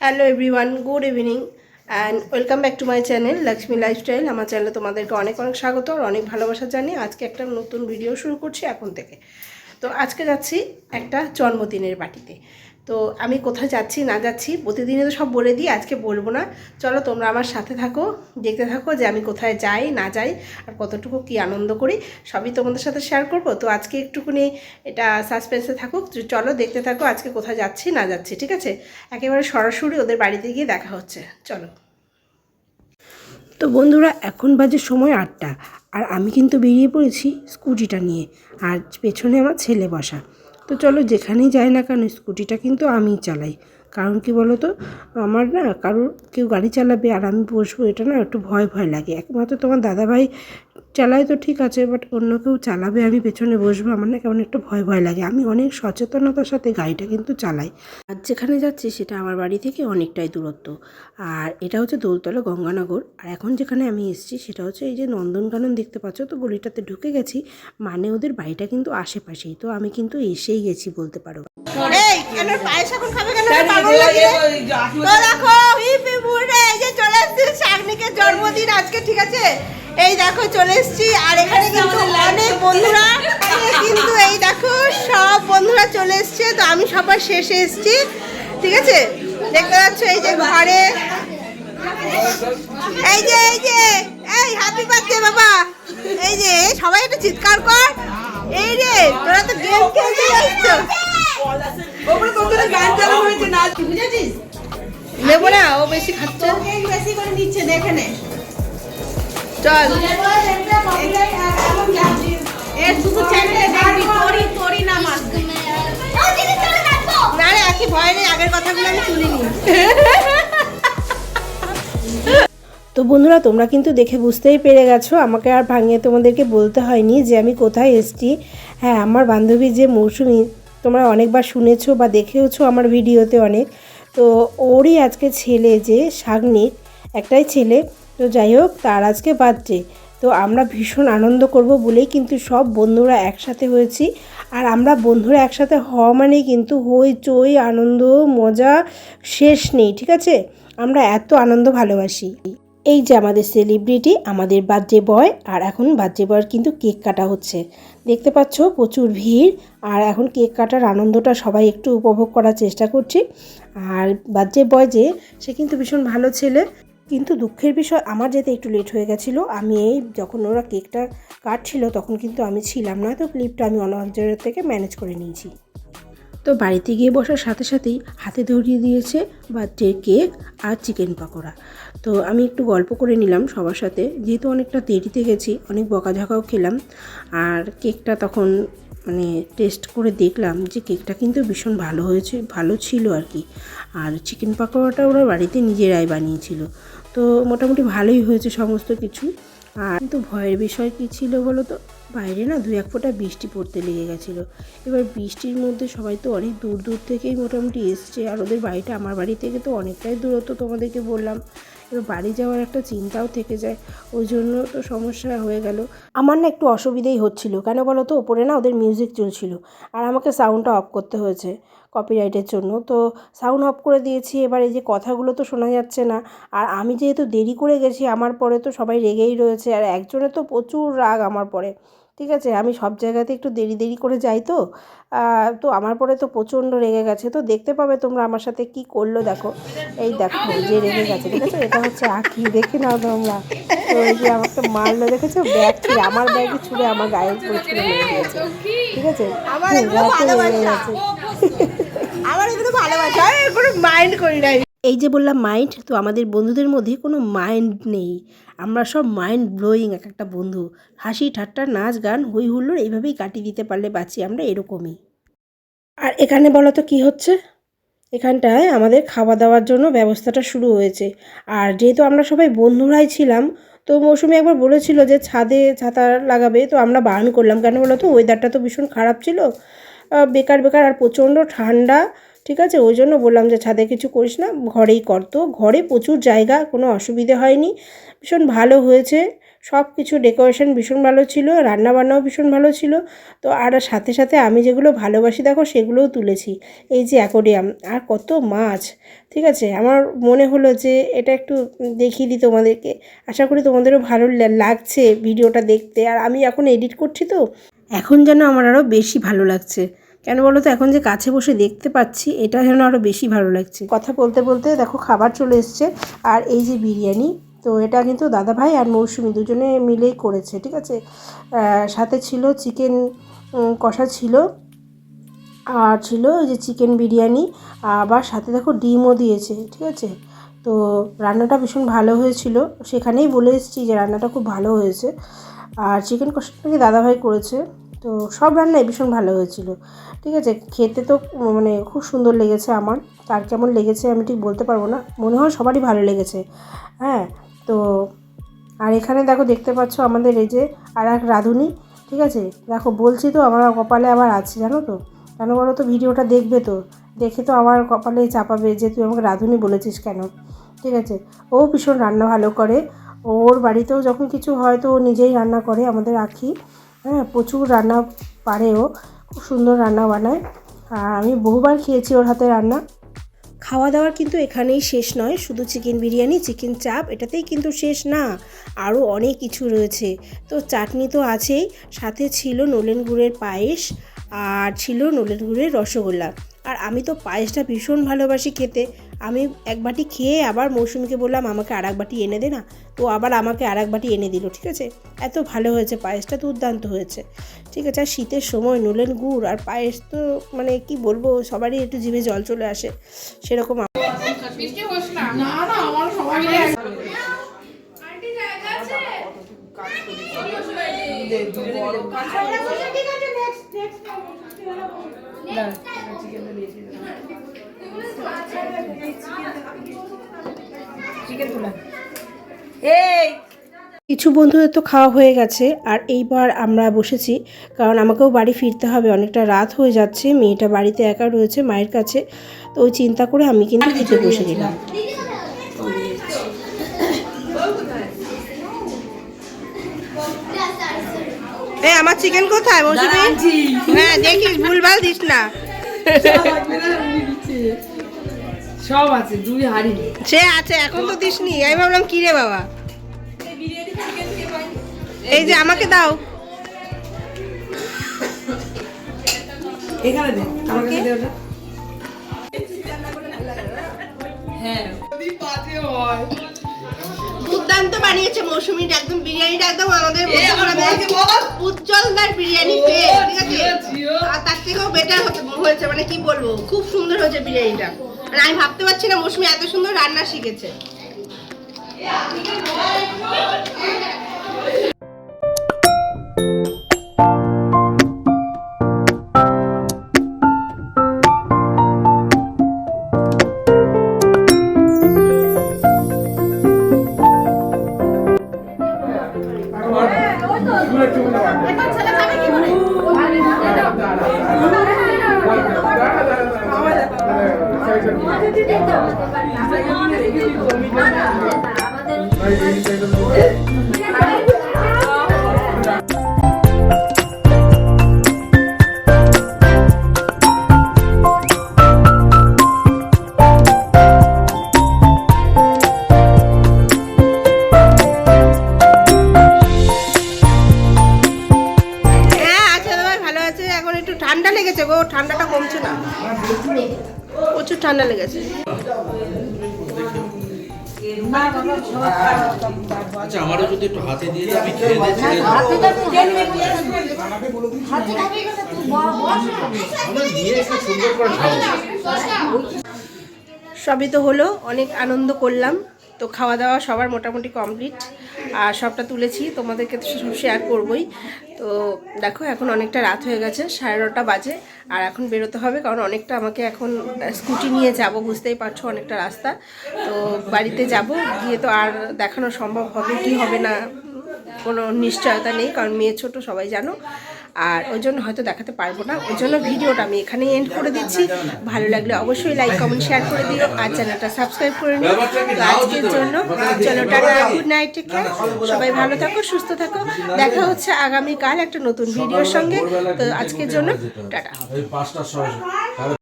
Hello everyone good evening and welcome back to my channel Lakshmi lifestyle আমার চ্যানেলে তোমাদেরকে অনেক অনেক স্বাগত আর অনেক ভালোবাসা জানিয়ে আজকে একটা নতুন ভিডিও শুরু করছি এখন থেকে। তো আজকে যাচ্ছি একটা জন্মদিনের পার্টিতে তো আমি কোথায় যাচ্ছি, না যাচ্ছি প্রতিদিনে তো সব বলে দিই, আজকে বলব না। চলো তোমরা আমার সাথে থাকো, দেখতে থাকো যে আমি কোথায় যাই, না যাই, আর কতটুকু কি আনন্দ করি, সবই তোমাদের সাথে শেয়ার করব। তো আজকে একটুখানি এটা সাসপেন্সে থাকুক চলো দেখতে থাকো আজকে কোথায় যাচ্ছি, না যাচ্ছি, ঠিক আছে? একেবারে সরাসরি ওদের বাড়িতে গিয়ে দেখা হচ্ছে, চলো। তো বন্ধুরা, এখন বাজে সময় আটটা, আর আমি কিন্তু বেরিয়ে পড়েছি স্কুটিটা নিয়ে, আর পেছনে আমার ছেলে বসা। তো চলো যেখানেই যাই না কেন, স্কুটিটা কিন্তু আমিই চালাই। কারণ কি বলো তো আমার না কারোর কেউ গাড়ি চালাবে আর আমি বসবো, এটা না একটু ভয় ভয় লাগে। একমাত্র তোমার দাদাভাই চালায় তো ঠিক আছে বাট অন্য কেউ চালাবে, আমি পেছনে বসবো, আমার না কেমন একটু ভয় ভয় লাগে। আমি অনেক সচেতনতার সাথে গাড়িটা কিন্তু চালাই। আর যেখানে যাচ্ছি, সেটা আমার বাড়ি থেকে অনেকটাই দূরত্ব। আর এটা হচ্ছে দোলতলা গঙ্গানগর। আর এখন যেখানে আমি এসেছি, সেটা হচ্ছে এই যে নন্দনকানন দেখতে পাচ্ছ, তো গলিটাতে ঢুকে গেছি। মানে ওদের বাড়িটা কিন্তু আশেপাশেই, তো আমি কিন্তু এসেই গেছি বলতে পারো। জন্মদিন আজকে, ঠিক আছে? এই দেখো চলে এসেছি আর এখানে কিন্তু অনেক বন্ধুরা কিন্তু এই দেখো সব বন্ধুরা চলে এসেছে তো আমি সবার শেষে এসেছি ঠিক আছে? দেখতে পাচ্ছ এই যে ঘরে। এই যে এই যে এই হ্যাপি বার্থডে বাবা। এই যে সবাই একটু চিৎকার কর। এই রে তোরা তো গেম খেলতে যাচ্ছ। ওপরে কতটা গান চালানো হয়েছে নাচ বুঝেছিস নেব না ও বেশি খাচ্ছে। বেশি করে নিচ্ছে দেখে নে। চল। এর শুধু চ্যানেলে দেখবি তোরই তোরই নাম আসবে। না রে একই ভয় নেই আগের কথাগুলো আমি শুনিনি। তো বন্ধুরা তোমরা কিন্তু দেখে বুঝতেই পেরে গেছো আমাকে আর ভাঙিয়ে তোমাদেরকে বলতে হয়নি যে আমি কোথায় এসেছি। হ্যাঁ আমার বান্ধবী যে মৌসুমি তোমরা অনেকবার শুনেছো বা দেখেওছো আমার ভিডিওতে অনেক। তো ওরই আজকে ছেলে যে শাগনিক একটাই ছেলে। তো যাই হোক, তার আজকে বার্থডে। তো আমরা ভীষণ আনন্দ করব বলেই কিন্তু সব বন্ধুরা একসাথে হয়েছি। আর আমরা বন্ধুরা একসাথে হওয়া মানেই কিন্তু হই চই, আনন্দ, মজা, শেষ নেই, ঠিক আছে? আমরা এত আনন্দ ভালোবাসি। এই যে আমাদের সেলিব্রিটি আমাদের বার্থডে বয়, আর এখন বার্থডে বয়ের কিন্তু কেক কাটা হচ্ছে। দেখতে পাচ্ছ, প্রচুর ভিড়। আর এখন কেক কাটার আনন্দটা সবাই একটু উপভোগ করার চেষ্টা করছি। আর বার্থডে বয় যে, সে কিন্তু ভীষণ ভালো ছেলে। কিন্তু দুঃখের বিষয়, আমার যেতে একটু লেট হয়ে গেছিল। আমি এই যখন ওরা কেকটা কাটছিল, তখন কিন্তু আমি ছিলাম না। তো ক্লিপটা আমি অন্য একজনের থেকে ম্যানেজ করে নিয়েছি। তো বাড়িতে গিয়ে বসার সাথে সাথেই হাতে ধরিয়ে দিয়েছে বার্থডে কেক আর চিকেন পাকোড়া। তো আমি একটু গল্প করে নিলাম সবার সাথে। যেহেতু অনেকটা দেরিতে গেছি, অনেক বকাঝকাও খেলাম। আর কেকটা তখন মানে টেস্ট করে দেখলাম যে কেকটা কিন্তু ভীষণ ভালো হয়েছে, ভালো ছিল আর কি। আর চিকেন পাকোড়াটা ওরা বাড়িতে নিজেরাই বানিয়েছিল। তো মোটামুটি ভালোই হয়েছে সমস্ত কিছু। আর কিন্তু ভয়ের বিষয় কী ছিল বলো তো বাইরে না দু এক ফোঁটা বৃষ্টি পড়তে লেগে গেছিল। এবার বৃষ্টির মধ্যে সবাই তো অনেক দূর দূর থেকেই মোটামুটি এসছে। আর ওদের বাড়িটা আমার বাড়ি থেকে তো অনেকটাই দূরত্ব তোমাদেরকে বললাম। বাড়ি যাওয়ার একটা চিন্তাও থেকে যায়। ওই জন্য তো সমস্যা হয়ে গেল। আমার না একটু অসুবিধেই হচ্ছিল। কেন বলো তো? ওপরে না ওদের মিউজিক চলছিল। আর আমাকে সাউন্ডটা অফ করতে হয়েছে কপিরাইটের জন্য। তো সাউন্ড অফ করে দিয়েছি। এবার এই যে কথাগুলো তো শোনা যাচ্ছে না। আর আমি যেহেতু দেরি করে গেছি, আমার পরে তো সবাই রেগেই রয়েছে। আর একজনের তো প্রচুর রাগ আমার পরে। ঠিক আছে আমি সব জায়গাতে একটু দেরি দেরি করে যাই তো। তো আমার পরে তো প্রচণ্ড রেগে গেছে। তো দেখতে পাবে তোমরা আমার সাথে কি করল দেখো। এই দেখো যে রেগে গেছে ঠিক আছে? এটা হচ্ছে আঁকি দেখে নাও তোমরা। তো এই যে আমাকে মারলো দেখেছ? ব্যাগ ছুঁড়ে আমার ব্যাগে ছুঁড়ে আমার গায়ে উপরে ছুঁড়ে মেরে দিয়েছে। ঠিক আছে? আমার এগুলো ভালোবাসা। আমার এগুলো ভালোবাসা। আমি কোনো মাইন্ড করি নাই। এই যে বললাম মাইন্ড তো আমাদের বন্ধুদের মধ্যে কোনো মাইন্ড নেই। আমরা সব মাইন্ড ব্লোয়িং এক একটা বন্ধু। হাসি, ঠাট্টা, নাচ, গান হই হুল্লোড় এইভাবেই কাটিয়ে দিতে পারলে বাঁচি আমরা এরকমই। আর এখানে বলো তো কী হচ্ছে? এখানটায় আমাদের খাওয়া দাওয়ার জন্য ব্যবস্থাটা শুরু হয়েছে। আর যেহেতু আমরা সবাই বন্ধুরাই ছিলাম, তো মৌসুমি একবার বলেছিল যে ছাদে ছাতা লাগাবে, তো আমরা বারণ করলাম। কেন বলো তো ওয়েদারটা তো ভীষণ খারাপ ছিল। বেকার বেকার আর প্রচণ্ড ঠান্ডা। ঠিক আছে? ওই জন্য বললাম যে ছাদে কিছু করিস না, ঘরেই কর। তো ঘরে প্রচুর জায়গা, কোনো অসুবিধে হয়নি। ভীষণ ভালো হয়েছে। সব কিছু ডেকোরেশন ভীষণ ভালো ছিল, রান্নাবান্নাও ভীষণ ভালো ছিল। তো আর সাথে সাথে আমি যেগুলো ভালোবাসি, দেখো, সেগুলোও তুলেছি। এই যে অ্যাকোডিয়াম আর কত মাছ, ঠিক আছে? আমার মনে হলো যে এটা একটু দেখিয়ে দিই তোমাদেরকে। আশা করি তোমাদেরও ভালো লাগছে ভিডিওটা দেখতে। আর আমি এখন এডিট করছি তো। এখন যেন আমার আরও বেশি ভালো লাগছে। কেন বলো তো? এখন যে কাছে বসে দেখতে পাচ্ছি, এটা যেন আরও বেশি ভালো লাগছে। কথা বলতে বলতে দেখো, খাবার চলে এসছে। আর এই যে বিরিয়ানি, তো এটা কিন্তু দাদাভাই আর মৌসুমি দুজনে মিলেই করেছে, ঠিক আছে? সাথে ছিল চিকেন কষা ছিল। আর ছিল যে চিকেন বিরিয়ানি, আবার সাথে দেখো ডিমও দিয়েছে, ঠিক আছে? তো রান্নাটা ভীষণ ভালো হয়েছিল। সেখানেই বলে এসেছি যে রান্নাটা খুব ভালো হয়েছে। আর চিকেন কষাটা নাকি দাদাভাই করেছে। তো সব রান্নাই ভীষণ ভালো হয়েছিল। ঠিক আছে? খেতে তো মানে খুব সুন্দর লেগেছে আমার। তার কেমন লেগেছে আমি ঠিক বলতে পারব না। মনে হয় সবারই ভালো লেগেছে। হ্যাঁ? তো আর এখানে দেখো, দেখতে পাচ্ছ আমাদের এই যে আর এক রাঁধুনি। ঠিক আছে? দেখো, বলছি তো আমার কপালে আবার আছে, জানো তো? কেন বলো তো? ভিডিওটা দেখবে তো। দেখে তো আমার কপালে চাপাবে যে তুই আমাকে রাঁধুনি বলেছিস কেন? ঠিক আছে? ও ভীষণ রান্না ভালো করে। ওর বাড়িতেও যখন কিছু হয় তো ও নিজেই রান্না করে আমাদের আখি। হ্যাঁ প্রচুর রান্না পারে ও খুব সুন্দর রান্না বানায়। আর আমি বহুবার খেয়েছি ওর হাতে রান্না। খাওয়া দাওয়ার কিন্তু এখানেই শেষ নয়, শুধু চিকেন বিরিয়ানি, চিকেন চাপ, এটাতেই কিন্তু শেষ না, আরও অনেক কিছু রয়েছে। তো চাটনি তো আছেই, সাথে ছিল নলেন গুড়ের পায়েস, আর ছিল নলেন গুড়ের রসগোল্লা। আর আমি তো পায়েসটা ভীষণ ভালোবাসি খেতে আমি এক বাটি খেয়ে আবার মৌসুমিকে বললাম আমাকে আর এক বাটি এনে দে না তো আবার আমাকে আর এক বাটি এনে দিল ঠিক আছে এত ভালো হয়েছে পায়েসটা দুর্দান্ত হয়েছে ঠিক আছে আর শীতের সময় নলেন গুড় আর পায়েস তো মানে কি বলব সবারই একটু জিভে জল চলে আসে সেরকম না না এই! কিছু বন্ধুদের তো খাওয়া হয়ে গেছে আর এইবার আমরা বসেছি কারণ আমাকেও বাড়ি ফিরতে হবে। অনেকটা রাত হয়ে যাচ্ছে মেয়েটা বাড়িতে একা রয়েছে মায়ের কাছে তো ওই চিন্তা করে আমি কিন্তু খেতে বসে গেলাম। এই আমার চিকেন কোথায় মৌসুমি? হ্যাঁ দেখিস ভুলভাল দিস না। সব আছে দুই হাড়ি। সে আছে এখন তো দিসনি। আমি ভাবলাম কি রে বাবা? এই যে আমাকে দাও। এখানে দে আমাকে দে ওটা। হ্যাঁ। যদি বাজে হয় দুর্দান্ত বানিয়েছে মৌসুমিটা একদম বিরিয়ানিটা একদম আমাদের উজ্জ্বলদার বিরিয়ানি ঠিক আছে। আর তার থেকেও বেটার হয়েছে মানে কি বলব খুব সুন্দর হয়েছে বিরিয়ানিটা। আর আমি ভাবতে পারছি না মৌসুমি এত সুন্দর রান্না শিখেছে। হ্যাঁ ঠান্ডা লেগেছে। আচ্ছা আমারও যদি একটু হাতে দিয়ে আমি খেয়ে খাব। সবই তো হলো অনেক আনন্দ করলাম। তো খাওয়া দাওয়া সবার মোটামুটি কমপ্লিট আর সবটা তুলেছি, তোমাদেরকে তো সব শেয়ার করবই। তো দেখো, এখন অনেকটা রাত হয়ে গেছে, সাড়ে নটা বাজে, আর এখন বেরোতে হবে, কারণ অনেকটা আমাকে এখন স্কুটি নিয়ে যাব, বুঝতেই পারছ অনেকটা রাস্তা। তো বাড়িতে যাব, গিয়ে তো আর দেখানো সম্ভব হবে, কি হবে না, কোনো নিশ্চয়তা নেই, কারণ মেয়ে ছোট, সবাই জানো। আর ওই জন্য হয়তো দেখাতে পারব না। ওই জন্য ভিডিওটা আমি এখানেই এন্ড করে দিচ্ছি। ভালো লাগলে অবশ্যই লাইক কমেন্ট শেয়ার করে দিও আর চ্যানেলটা সাবস্ক্রাইব করে নিও। আজকের জন্য চলো tata good night take care সবাই ভালো থাকো, সুস্থ থাকো। দেখা হচ্ছে আগামীকাল একটা নতুন ভিডিওর সঙ্গে। তো আজকের জন্য টাটা।